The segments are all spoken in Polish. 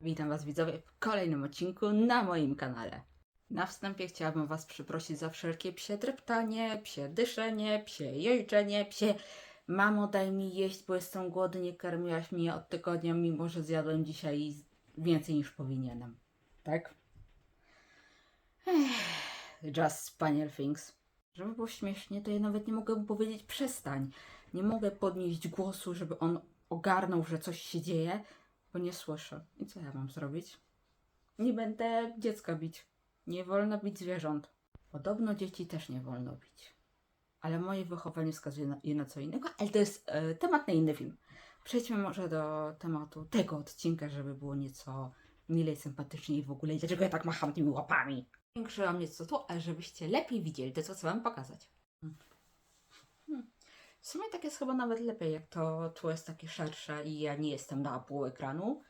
Witam Was widzowie w kolejnym odcinku na moim kanale. Na wstępie chciałabym Was przeprosić za wszelkie psie dreptanie, psie dyszenie, psie jojczenie, psie Mamo daj mi jeść, bo jestem głodny, nie karmiłaś mnie od tygodnia, mimo że zjadłem dzisiaj więcej niż powinienem. Tak? Ech, just spaniel things. Żeby było śmiesznie, to ja nawet nie mogę mu powiedzieć przestań. Nie mogę podnieść głosu, żeby on ogarnął, że coś się dzieje, bo nie słyszę. I co ja mam zrobić? Nie będę dziecka bić. Nie wolno bić zwierząt. Podobno dzieci też nie wolno bić. Ale moje wychowanie wskazuje na, na co innego, ale to jest e, temat na inny film. Przejdźmy może do tematu tego odcinka, żeby było nieco milej, sympatycznie i w ogóle. I dlaczego ja tak macham tymi łapami? Większa mnie co tu, ale żebyście lepiej widzieli to, co chcę wam pokazać. W sumie tak jest chyba nawet lepiej, jak to tło jest takie szersze i ja nie jestem na pół ekranu.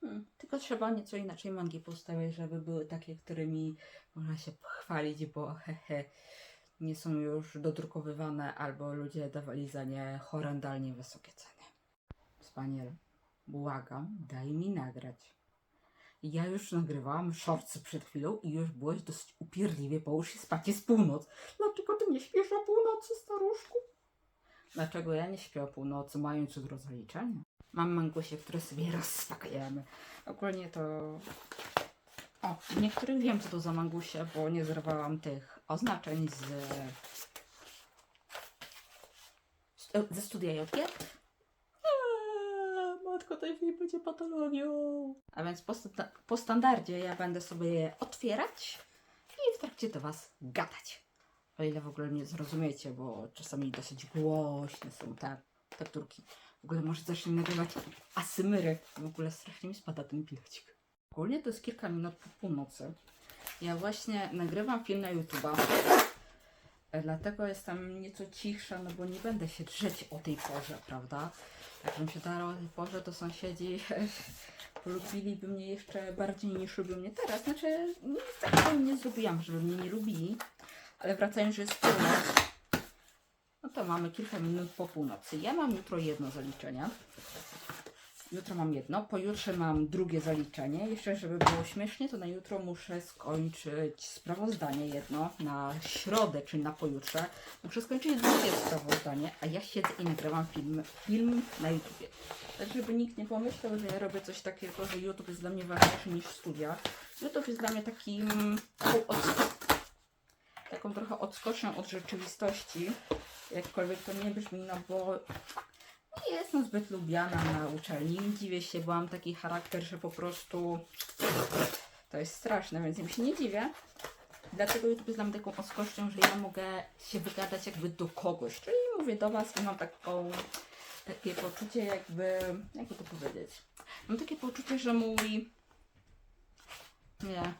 Hmm. Tylko trzeba nieco inaczej mangi postawić, żeby były takie, którymi można się pochwalić, bo hehe, nie są już dodrukowywane albo ludzie dawali za nie horrendalnie wysokie ceny. Wspaniale. Błagam, daj mi nagrać. Ja już nagrywałam shortsy przed chwilą i już byłeś dosyć upierdliwie, połóż się spać, jest północ. Dlaczego ty nie śpisz o północy, staruszku? Dlaczego ja nie śpię o północy, mając jutro zaliczenie? Mam mangusie, które sobie rozpakujemy. Ogólnie to... O, niektórych wiem, co to za mangusie, bo nie zerwałam tych oznaczeń z... ze studia JG. Eee, Matko, tej film będzie patologią. A więc po, po standardzie ja będę sobie je otwierać i w trakcie do Was gadać. O ile w ogóle mnie zrozumiecie, bo czasami dosyć głośne są te tekturki. W ogóle może zacznę nagrywać asymyry. W ogóle strasznie mi spada ten pilocik. Ogólnie to jest kilka minut po północy. Ja właśnie nagrywam film na YouTube'a. Dlatego jestem nieco cichsza, no bo nie będę się drzeć o tej porze, prawda? Jakbym się darła o tej porze, to sąsiedzi polubiliby mnie jeszcze bardziej niż lubią mnie teraz. Znaczy, nic takiego nie zrobiłam, żeby mnie nie lubili. Ale wracając, że jest północ, no to mamy kilka minut po północy. Ja mam jutro jedno zaliczenie. Jutro mam jedno, pojutrze mam drugie zaliczenie. Jeszcze, żeby było śmiesznie, to na jutro muszę skończyć sprawozdanie jedno. Na środę, czyli na pojutrze, muszę skończyć drugie sprawozdanie, a ja siedzę i nagrywam film, film na YouTubie. Tak, żeby nikt nie pomyślał, że ja robię coś takiego, że YouTube jest dla mnie ważniejszy niż studia. YouTube jest dla mnie takim taką trochę odskocznią od rzeczywistości. Jakkolwiek to nie brzmi, no bo nie jestem zbyt lubiana na uczelni. Dziwię się, bo mam taki charakter, że po prostu to jest straszne, więc im się nie dziwię. Dlatego YouTube mnie taką odskocznią, że ja mogę się wygadać jakby do kogoś. Czyli mówię do Was i mam taką, takie poczucie jakby, jakby to powiedzieć. Mam takie poczucie, że mój, nie,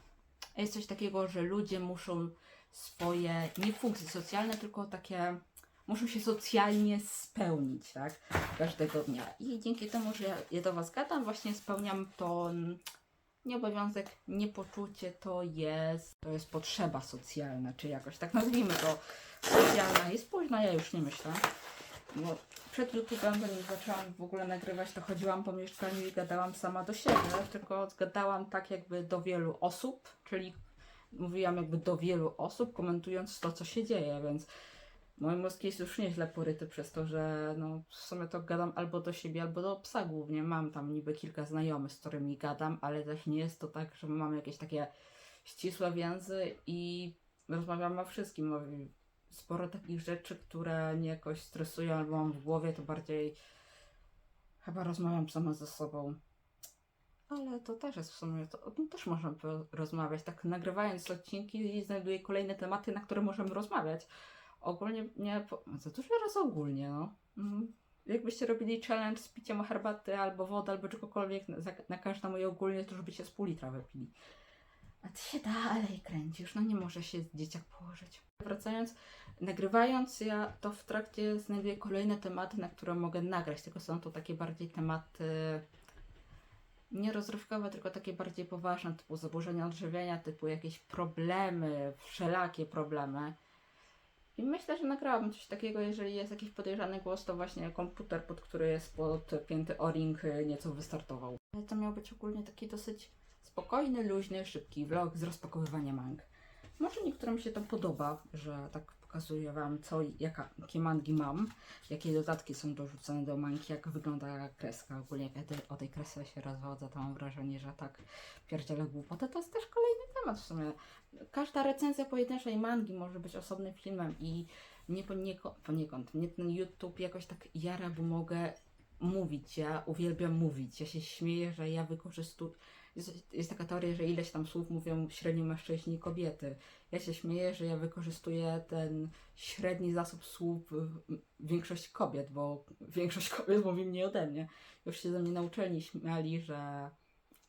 jest coś takiego, że ludzie muszą swoje, nie funkcje socjalne, tylko takie muszą się socjalnie spełnić, tak? Każdego dnia. I dzięki temu, że ja, do Was gadam, właśnie spełniam to mm, nie obowiązek, nie poczucie, to jest, to jest potrzeba socjalna, czy jakoś tak nazwijmy to socjalna. Jest późno, ja już nie myślę. Bo przed YouTube'em, zanim zaczęłam w ogóle nagrywać, to chodziłam po mieszkaniu i gadałam sama do siebie, tylko gadałam tak jakby do wielu osób, czyli mówiłam jakby do wielu osób, komentując to, co się dzieje, więc Mój mózg jest już nieźle poryty przez to, że no, w sumie to gadam albo do siebie, albo do psa głównie. Mam tam niby kilka znajomych, z którymi gadam, ale też nie jest to tak, że mam jakieś takie ścisłe więzy i rozmawiam o wszystkim. No, i sporo takich rzeczy, które mnie jakoś stresują albo mam w głowie, to bardziej chyba rozmawiam sama ze sobą. Ale to też jest w sumie, to, o tym też możemy rozmawiać. Tak nagrywając odcinki znajduję kolejne tematy, na które możemy rozmawiać ogólnie nie. Za dużo raz ogólnie, no. Mhm. Jakbyście robili challenge z piciem herbaty albo wody, albo czegokolwiek na, na każde moje ogólnie, to już byście z pół litra wypili. A ty się dalej kręcisz, no nie może się dzieciak położyć. Wracając, nagrywając, ja to w trakcie znajduję kolejne tematy, na które mogę nagrać, tylko są to takie bardziej tematy nie rozrywkowe, tylko takie bardziej poważne, typu zaburzenia odżywiania, typu jakieś problemy, wszelakie problemy. I myślę, że nagrałabym coś takiego, jeżeli jest jakiś podejrzany głos, to właśnie komputer, pod który jest podpięty o-ring, y, nieco wystartował. To miał być ogólnie taki dosyć spokojny, luźny, szybki vlog z rozpakowywania mang. Może niektórym się to podoba, że tak pokazuję Wam, co, jaka, jakie mangi mam, jakie dodatki są dorzucone do mangi, jak wygląda kreska. Ogólnie jak ja te- o tej kresce się rozwodzę, to mam wrażenie, że tak pierdzielę głupotę. To jest też kolejny temat w sumie. Każda recenzja pojedynczej mangi może być osobnym filmem i mnie poniekąd, poniekąd mnie ten YouTube jakoś tak jara, bo mogę mówić. Ja uwielbiam mówić. Ja się śmieję, że ja wykorzystuję. Jest, jest taka teoria, że ileś tam słów mówią średnio mężczyźni i kobiety. Ja się śmieję, że ja wykorzystuję ten średni zasób słów w- większość kobiet, bo większość kobiet mówi mniej ode mnie. Już się ze mnie na uczelni śmiali, że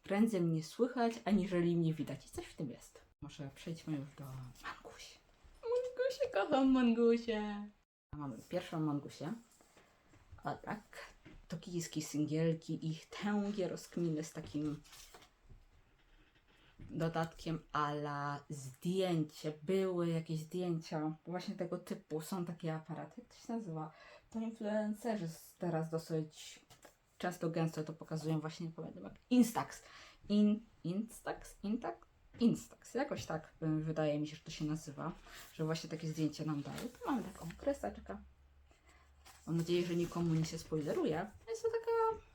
prędzej mnie słychać, aniżeli mnie widać. I coś w tym jest. Może przejdźmy już do Mangusi. Mangusie, kocham Mangusie. Mamy pierwszą Mangusię. A tak, tokijskie singielki, ich tęgie rozkminy z takim dodatkiem ala zdjęcie. Były jakieś zdjęcia właśnie tego typu. Są takie aparaty. Jak to się nazywa? To influencerzy teraz dosyć często gęsto to pokazują właśnie, nie pamiętam jak Instax. In, Instax? Intax? Instax. Jakoś tak y, wydaje mi się, że to się nazywa. Że właśnie takie zdjęcia nam dają. Tu mamy taką kreseczkę. Mam nadzieję, że nikomu nie się spoileruje. Jest to taka...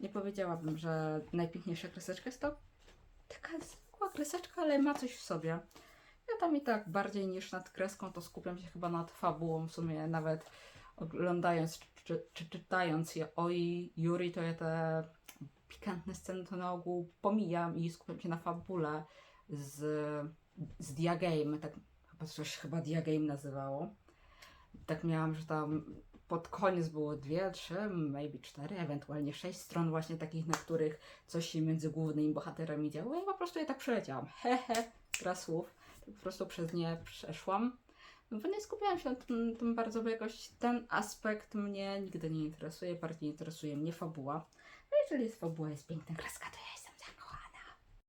Nie powiedziałabym, że najpiękniejsza kreseczka jest to taka zwykła kreseczka, ale ma coś w sobie. Ja tam i tak bardziej niż nad kreską, to skupiam się chyba nad fabułą. W sumie nawet oglądając czy, czy, czy czytając je Oi, Yuri, to ja te pikantne sceny to na ogół pomijam i skupiam się na fabule z, z Diagame. Tak, chyba coś chyba Diagame nazywało. Tak miałam, że tam pod koniec było dwie, trzy, maybe cztery, ewentualnie sześć stron właśnie takich, na których coś się między głównymi bohaterami działo. Ja po prostu je tak przeleciałam. Hehe, gra słów. Tak po prostu przez nie przeszłam. No bo nie skupiałam się na tym, tym bardzo, bo jakoś ten aspekt mnie nigdy nie interesuje. Bardziej interesuje mnie fabuła. No jeżeli jest fabuła, jest piękna kreska, to ja jestem zakochana.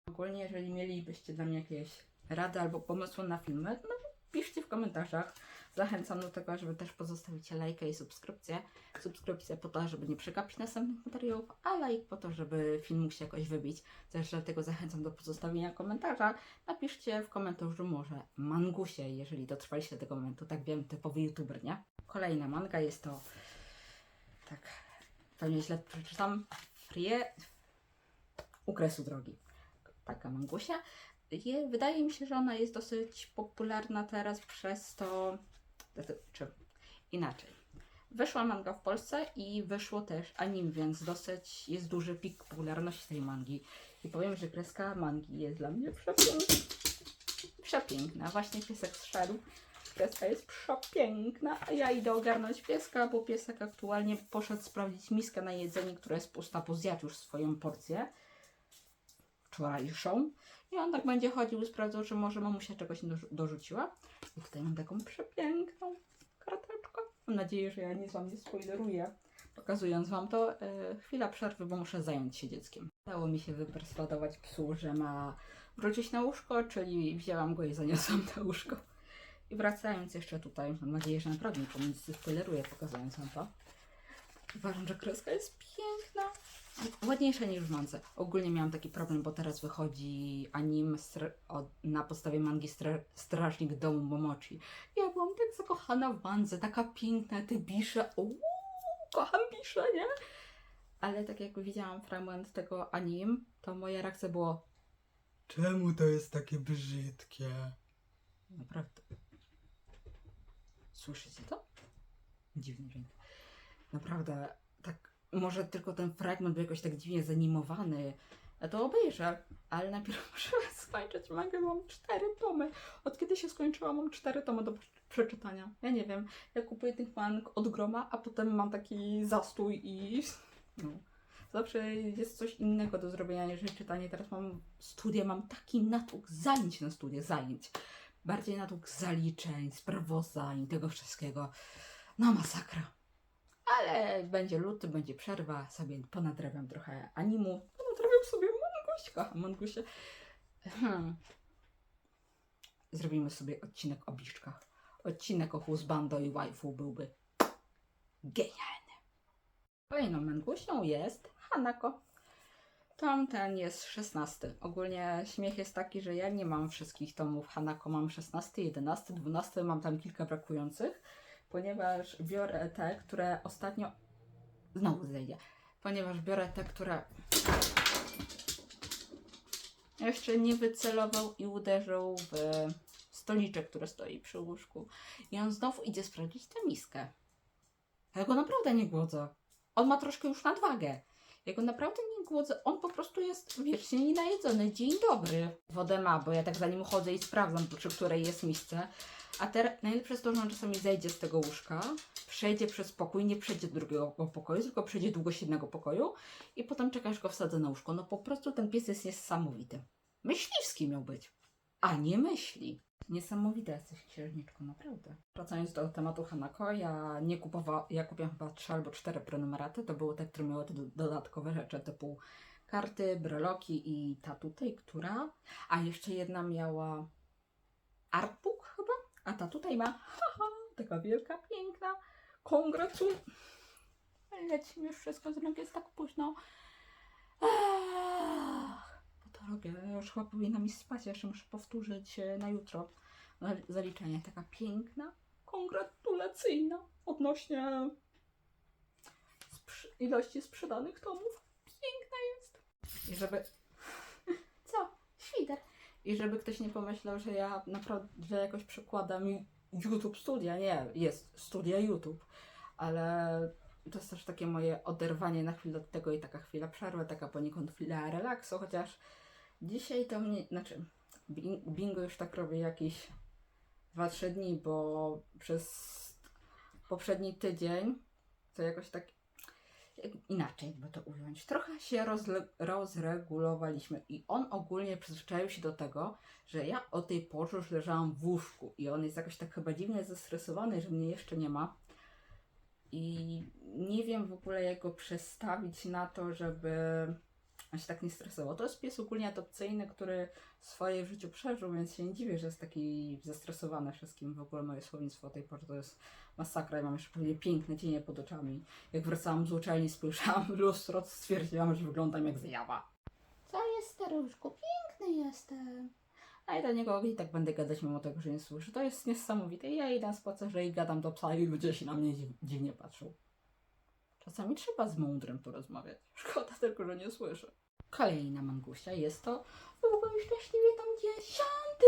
Ogólnie, jeżeli mielibyście dla mnie jakieś rady albo pomysły na filmy, no piszcie w komentarzach. Zachęcam do tego, żeby też pozostawić lajka i subskrypcję. Subskrypcja po to, żeby nie przegapić następnych materiałów, a lajk po to, żeby film mógł się jakoś wybić. Też dlatego zachęcam do pozostawienia komentarza. Napiszcie w komentarzu może mangusie, jeżeli dotrwaliście do tego momentu. Tak wiem, typowy youtuber, nie? Kolejna manga jest to... Tak, pewnie źle przeczytam. Frie... U kresu drogi. Taka mangusia. Je, wydaje mi się, że ona jest dosyć popularna teraz przez to... Czy inaczej. Wyszła manga w Polsce i wyszło też anim, więc dosyć jest duży pik popularności tej mangi. I powiem, że kreska mangi jest dla mnie przepiękna. Przepiękna. Właśnie piesek zszedł. Kreska jest przepiękna, a ja idę ogarnąć pieska, bo piesek aktualnie poszedł sprawdzić miskę na jedzenie, która jest pusta, bo zjadł już swoją porcję wczorajszą. I on tak będzie chodził, sprawdzał, czy może mamusia czegoś nie dorzu- dorzuciła. I tutaj mam taką przepiękną karteczkę. Mam nadzieję, że ja nic Wam nie spoileruję. Pokazując Wam to, e, chwila przerwy, bo muszę zająć się dzieckiem. Udało mi się wyperswadować psu, że ma wrócić na łóżko, czyli wzięłam go i zaniosłam na łóżko. I wracając jeszcze tutaj, mam nadzieję, że naprawdę nie spoileruję, pokazując Wam to. Uważam, że kreska jest piękna. Ładniejsza niż w mance. Ogólnie miałam taki problem, bo teraz wychodzi anim na podstawie mangi stra- Strażnik Domu Momochi. Ja byłam tak zakochana w Wandze, taka piękna, te bisze, uuu, kocham bisze, nie? Ale tak jak widziałam fragment tego anim, to moja reakcja było Czemu to jest takie brzydkie? Naprawdę. Słyszycie to? Dziwny dźwięk. Naprawdę, może tylko ten fragment był jakoś tak dziwnie zanimowany, a to obejrzę, ale najpierw muszę skończyć mangę, mam cztery tomy. Od kiedy się skończyła, mam cztery tomy do przeczytania. Ja nie wiem, ja kupuję tych mang od groma, a potem mam taki zastój i no. Zawsze jest coś innego do zrobienia niż czytanie. Teraz mam studia, mam taki natłok zajęć na studia, zajęć. Bardziej natłok zaliczeń, sprawozdań, tego wszystkiego. No masakra. Ale będzie luty, będzie przerwa, sobie ponadrabiam trochę animu. Ponadrabiam sobie manguś, kocham mangusie. Hmm. Zrobimy sobie odcinek o biszczkach. Odcinek o husbando i waifu byłby genialny. Kolejną mangusią jest Hanako. Tamten jest 16. Ogólnie śmiech jest taki, że ja nie mam wszystkich tomów Hanako, mam 16, 11, 12, mam tam kilka brakujących, ponieważ biorę te, które ostatnio. Znowu zejdzie. Ponieważ biorę te, które jeszcze nie wycelował i uderzył w stoliczek, który stoi przy łóżku. I on znowu idzie sprawdzić tę miskę. Ja go naprawdę nie głodzę. On ma troszkę już nadwagę. Ja go naprawdę nie głodzę. On po prostu jest wiecznie nienajedzony. Dzień dobry. Wodę ma, bo ja tak za nim chodzę i sprawdzam, przy której jest miejsce. A teraz najlepsze jest to, że on czasami zejdzie z tego łóżka, przejdzie przez pokój, nie przejdzie do drugiego pokoju, tylko przejdzie długość jednego pokoju i potem czekasz go wsadzę na łóżko. No po prostu ten pies jest niesamowity. Myśliwski miał być, a nie myśli. Niesamowita jesteś księżniczką, naprawdę. Wracając do tematu Hanako, ja nie kupowałam, ja kupiłam chyba trzy albo cztery prenumeraty, to były te, które miały te do- dodatkowe rzeczy, typu karty, breloki i ta tutaj, która, a jeszcze jedna miała artbook a ta tutaj ma, haha, taka wielka, piękna, kongratul. Leci mi już wszystko, z rąk jest tak późno. Ach, drogę, ja już chyba powinna mi spać, ja jeszcze muszę powtórzyć e, na jutro za- zaliczenie. Taka piękna, kongratulacyjna odnośnie ilości sprzedanych tomów. Piękna jest. I żeby... Co? Świder. I żeby ktoś nie pomyślał, że ja naprawdę jakoś przykładam YouTube studia. Nie, jest studia YouTube. Ale to jest też takie moje oderwanie na chwilę od tego i taka chwila przerwy, taka poniekąd chwila relaksu, chociaż dzisiaj to mnie, znaczy bing- bingo już tak robię jakieś 2-3 dni, bo przez poprzedni tydzień to jakoś tak inaczej jakby to ująć. Trochę się rozregulowaliśmy i on ogólnie przyzwyczaił się do tego, że ja o tej porze już leżałam w łóżku i on jest jakoś tak chyba dziwnie zestresowany, że mnie jeszcze nie ma. I nie wiem w ogóle jak go przestawić na to, żeby on się tak nie stresował. To jest pies ogólnie adopcyjny, który swoje w życiu przeżył, więc się nie dziwię, że jest taki zestresowany wszystkim. W ogóle moje słownictwo o tej porze to jest masakra. Ja mam jeszcze pewnie piękne cienie pod oczami. Jak wracałam z uczelni, spojrzałam w lustro, stwierdziłam, że wyglądam jak zjawa. Co jest staruszku? Piękny jestem. A i do niego i tak będę gadać mimo tego, że nie słyszę. To jest niesamowite. Ja idę na spacerze i gadam do psa i ludzie się na mnie dziw- dziwnie patrzą. Czasami trzeba z mądrym porozmawiać. Szkoda tylko, że nie słyszę. Kolejna mangusia jest to Długo i szczęśliwie tam dziesiąty.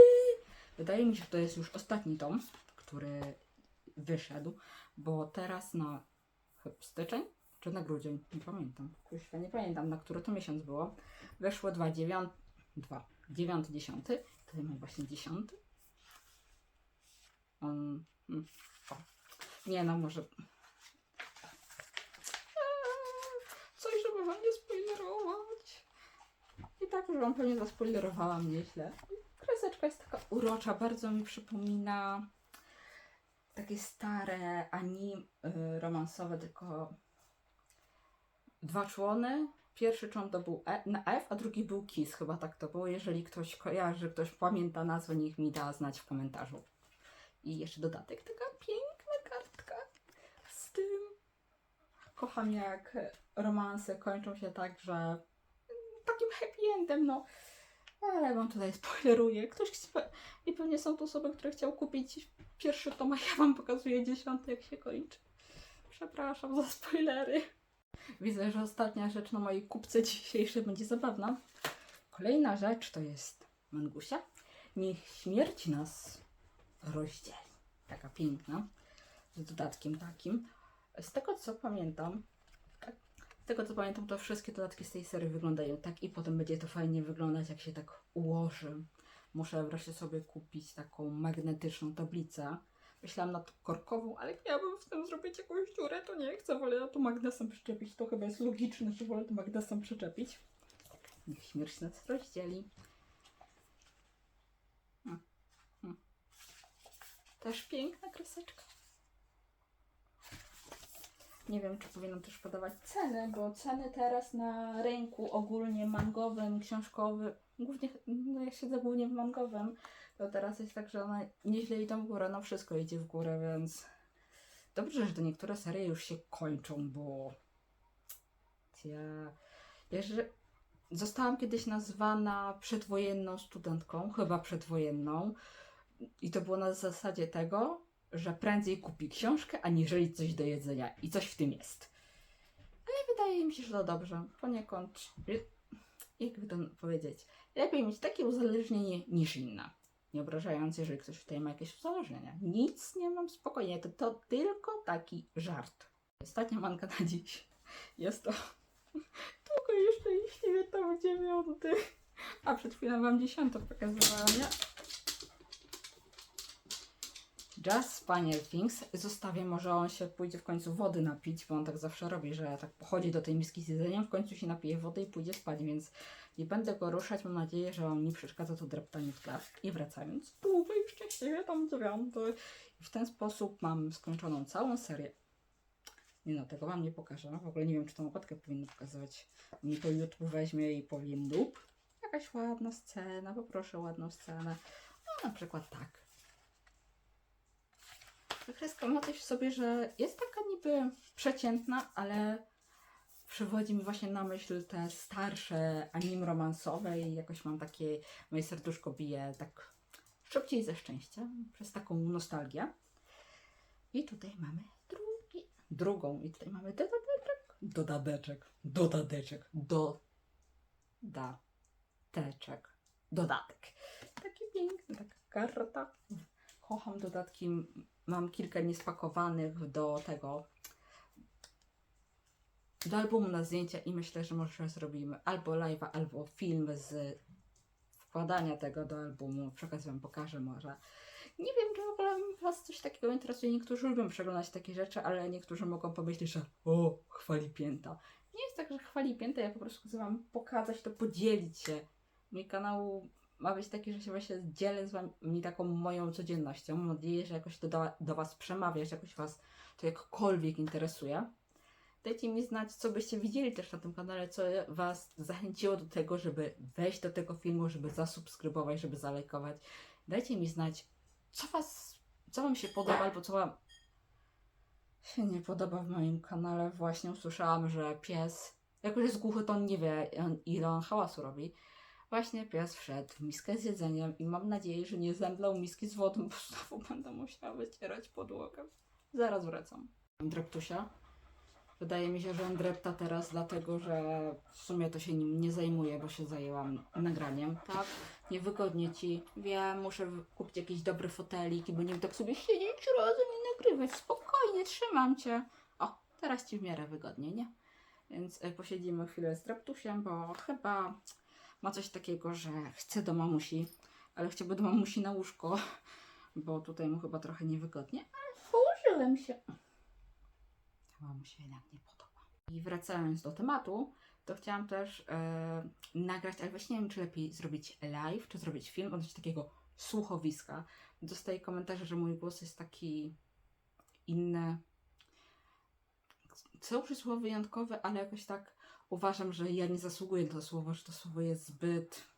Wydaje mi się, że to jest już ostatni tom, który wyszedł, bo teraz na styczeń czy na grudzień, nie pamiętam. Kuźwa, nie pamiętam, na który to miesiąc było. Weszło dwa dziewiąt, dwa, dziewiąty, dziesiąty. Tutaj mam właśnie dziesiąty. Um, mm, o. Nie no, może... Eee, Coś, żeby wam nie spoilerować. I tak już wam pewnie zaspoilerowałam nieźle. Kreseczka jest taka urocza, bardzo mi przypomina takie stare anim y, romansowe, tylko dwa człony. Pierwszy człon to był e, na F, a drugi był Kiss, chyba tak to było. Jeżeli ktoś kojarzy, ktoś pamięta nazwę, niech mi da znać w komentarzu. I jeszcze dodatek, taka piękna kartka z tym. Kocham jak romanse kończą się tak, że takim happy endem, no. Ale wam tutaj spoileruję. Ktoś chce, i pewnie są to osoby, które chciał kupić pierwszy tom, a ja wam pokazuję dziesiąty, jak się kończy. Przepraszam za spoilery. Widzę, że ostatnia rzecz na mojej kupce dzisiejszej będzie zabawna. Kolejna rzecz to jest mangusia. Niech śmierć nas rozdzieli. Taka piękna. Z dodatkiem takim. Z tego co pamiętam, tak, z tego co pamiętam, to wszystkie dodatki z tej serii wyglądają tak i potem będzie to fajnie wyglądać, jak się tak ułoży. Muszę wreszcie sobie kupić taką magnetyczną tablicę. Myślałam nad korkową, ale jak miałabym w tym zrobić jakąś dziurę, to nie chcę, wolę to magnesem przyczepić. To chyba jest logiczne, że wolę to magnesem przyczepić. Niech śmierć nas rozdzieli. Mm, mm. Też piękna kreseczka. Nie wiem, czy powinnam też podawać ceny, bo ceny teraz na rynku ogólnie mangowym, książkowym, głównie, no ja siedzę głównie w mangowym, to teraz jest tak, że one nieźle idą w górę, no wszystko idzie w górę, więc dobrze, że te niektóre serie już się kończą, bo ja, jeżeli, zostałam kiedyś nazwana przedwojenną studentką, chyba przedwojenną. I to było na zasadzie tego, że prędzej kupi książkę, aniżeli coś do jedzenia. I coś w tym jest. Ale wydaje mi się, że to dobrze. Poniekąd, jakby to powiedzieć, lepiej mieć takie uzależnienie niż inne. Nie obrażając, jeżeli ktoś tutaj ma jakieś uzależnienia. Nic nie mam, spokojnie. To, to tylko taki żart. Ostatnia manka na dziś jest to tylko jeszcze jeśli tom dziewiąty. A przed chwilą wam dziesiątą pokazywałam, nie? Just Spaniel Things. Zostawię, może on się pójdzie w końcu wody napić, bo on tak zawsze robi, że tak pochodzi do tej miski z jedzeniem, w końcu się napije wody i pójdzie spać, więc nie będę go ruszać. Mam nadzieję, że on nie przeszkadza to dreptanie w tle. I wracając, długo i szczęśliwie tam dziewiąty. W ten sposób mam skończoną całą serię. Nie no, tego wam nie pokażę. W ogóle nie wiem, czy tą okładkę powinno pokazywać. Mi to YouTube weźmie i powie noob. Jakaś ładna scena, poproszę ładną scenę. No na przykład tak. Ta kreska ma coś w sobie, że jest taka niby przeciętna, ale przywodzi mi właśnie na myśl te starsze anim romansowe i jakoś mam takie, moje serduszko bije tak szybciej ze szczęścia, przez taką nostalgię. I tutaj mamy drugi, drugą i tutaj mamy dodateczek, dodateczek, dodateczek, dodateczek, dodatek. Taki piękny, taka karta. Kocham dodatki, mam kilka niespakowanych do tego, do albumu na zdjęcia i myślę, że może zrobimy albo live'a, albo film z wkładania tego do albumu. Przy okazji Wam pokażę może. Nie wiem, czy w ogóle Was coś takiego interesuje. Niektórzy lubią przeglądać takie rzeczy, ale niektórzy mogą pomyśleć, że o, chwali pięta. Nie jest tak, że chwali pięta, ja po prostu chcę Wam pokazać to, podzielić się. Mój kanał ma być taki, że się właśnie dzielę z Wami taką moją codziennością. Mam nadzieję, że jakoś to do, do Was przemawia, że jakoś Was to jakkolwiek interesuje. Dajcie mi znać, co byście widzieli też na tym kanale, co Was zachęciło do tego, żeby wejść do tego filmu, żeby zasubskrybować, żeby zalajkować. Dajcie mi znać, co Was, co Wam się podoba, albo co Wam się nie podoba w moim kanale. Właśnie usłyszałam, że pies, jako że jest głuchy, to on nie wie, ile on hałasu robi. Właśnie pies wszedł w miskę z jedzeniem i mam nadzieję, że nie zemdlał miski z wodą, bo znowu będę musiała wycierać podłogę. Zaraz wracam. Dreptusia. Wydaje mi się, że on drepta teraz, dlatego że w sumie to się nim nie zajmuję, bo się zajęłam nagraniem, tak? Niewygodnie ci. Wiem, muszę kupić jakiś dobry fotelik i będziemy tak sobie siedzieć razem i nagrywać. Spokojnie, trzymam cię. O, teraz ci w miarę wygodnie, nie? Więc e, posiedzimy chwilę z dreptusiem, bo chyba ma coś takiego, że chce do mamusi, ale chciałby do mamusi na łóżko, bo tutaj mu chyba trochę niewygodnie. Ale położyłem się. Chyba mu się jednak nie podoba. I wracając do tematu, to chciałam też e, nagrać, ale właśnie nie wiem, czy lepiej zrobić live, czy zrobić film od takiego słuchowiska. Dostaję komentarze, że mój głos jest taki inny. Są przysłowy wyjątkowe, ale jakoś tak uważam, że ja nie zasługuję na to słowo, że to słowo jest zbyt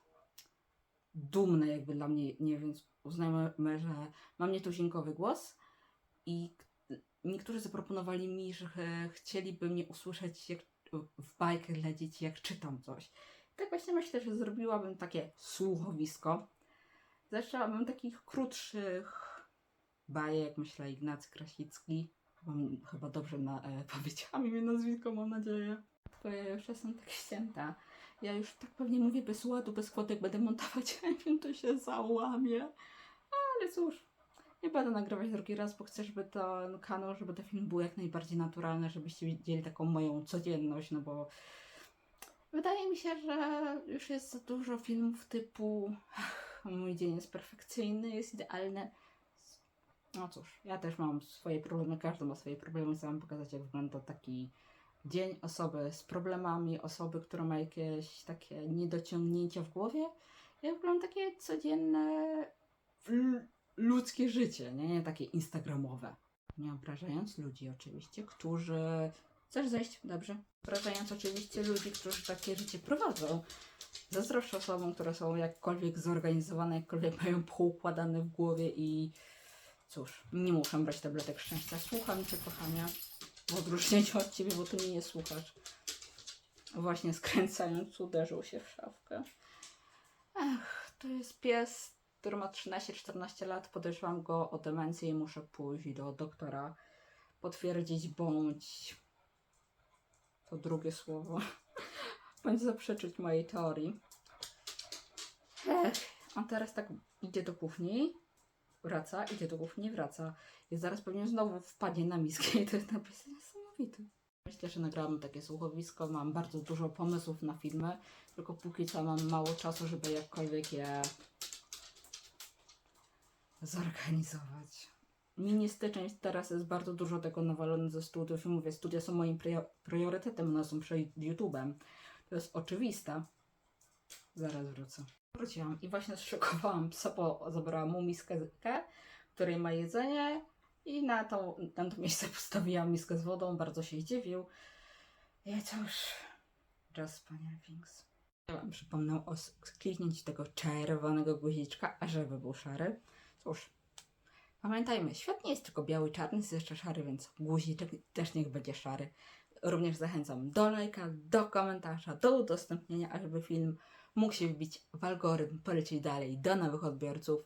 dumne jakby dla mnie, nie więc uznajmy, że mam nietuzinkowy głos i niektórzy zaproponowali mi, że chcieliby mnie usłyszeć jak, w bajkach dla dzieci, jak czytam coś. Tak właśnie myślę, że zrobiłabym takie słuchowisko. Zaczęłabym takich krótszych bajek, myślę Ignacy Krasicki. Chyba, dobrze na, e, powiedziałam imię, nazwisko, mam nadzieję. Już jestem tak ścięta. Ja już tak pewnie mówię bez ładu, bez kwotek będę montować, wiem, to się załamie. Ale cóż, nie będę nagrywać drugi raz, bo chcę, żeby ten kanał, żeby ten film był jak najbardziej naturalny, żebyście widzieli taką moją codzienność, no bo wydaje mi się, że już jest za dużo filmów typu mój dzień jest perfekcyjny, jest idealny. No cóż, ja też mam swoje problemy, każdy ma swoje problemy, chcę wam pokazać jak wygląda taki dzień osoby z problemami, osoby, która ma jakieś takie niedociągnięcia w głowie. Jak wygląda takie codzienne ludzkie życie, nie? nie takie instagramowe. Nie obrażając ludzi oczywiście, którzy... Chcesz zejść? Dobrze. Obrażając oczywiście ludzi, którzy takie życie prowadzą. Zazdroszczę osobom, które są jakkolwiek zorganizowane, jakkolwiek mają poukładane w głowie i cóż, nie muszę brać tabletek szczęścia. Słucham cię, kochania. W odróżnieniu od ciebie, bo ty mnie nie słuchasz. Właśnie skręcając uderzył się w szafkę. Ech, to jest pies, który ma 13-14 lat. Podejrzewam go o demencję i muszę pójść do doktora potwierdzić bądź to drugie słowo bądź zaprzeczyć mojej teorii. Ech, a teraz tak idzie do kuchni, wraca, idzie do kuchni, wraca. I zaraz pewnie znowu wpadnie na miskę i to jest napis niesamowity. Myślę, że nagrałam takie słuchowisko, mam bardzo dużo pomysłów na filmy, tylko póki co mam mało czasu, żeby jakkolwiek je zorganizować. Mini styczeń teraz jest bardzo dużo tego nawalone ze studiów i mówię, studia są moim prio- priorytetem, one są przed YouTube'em. To jest oczywiste. Zaraz wrócę. Wróciłam i właśnie szykowałam psa, bo zabrałam mu miskę, w której ma jedzenie i na to, na to miejsce postawiłam miskę z wodą, bardzo się zdziwił. I już just wspaniale things. Ja wam przypomnę o kliknięciu tego czerwonego guziczka, ażeby był szary. Cóż, pamiętajmy, świat nie jest tylko biały czarny, jest jeszcze szary, więc guziczek też niech będzie szary. Również zachęcam do lajka, do komentarza, do udostępnienia, ażeby film mógł się wbić w algorytm, polecieć dalej do nowych odbiorców.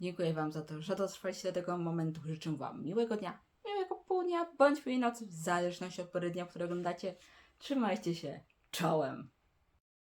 Dziękuję Wam za to, że dotrwaliście do tego momentu. Życzę Wam miłego dnia, miłego południa bądź miłej nocy, w zależności od pory dnia, w którym oglądacie. Trzymajcie się czołem.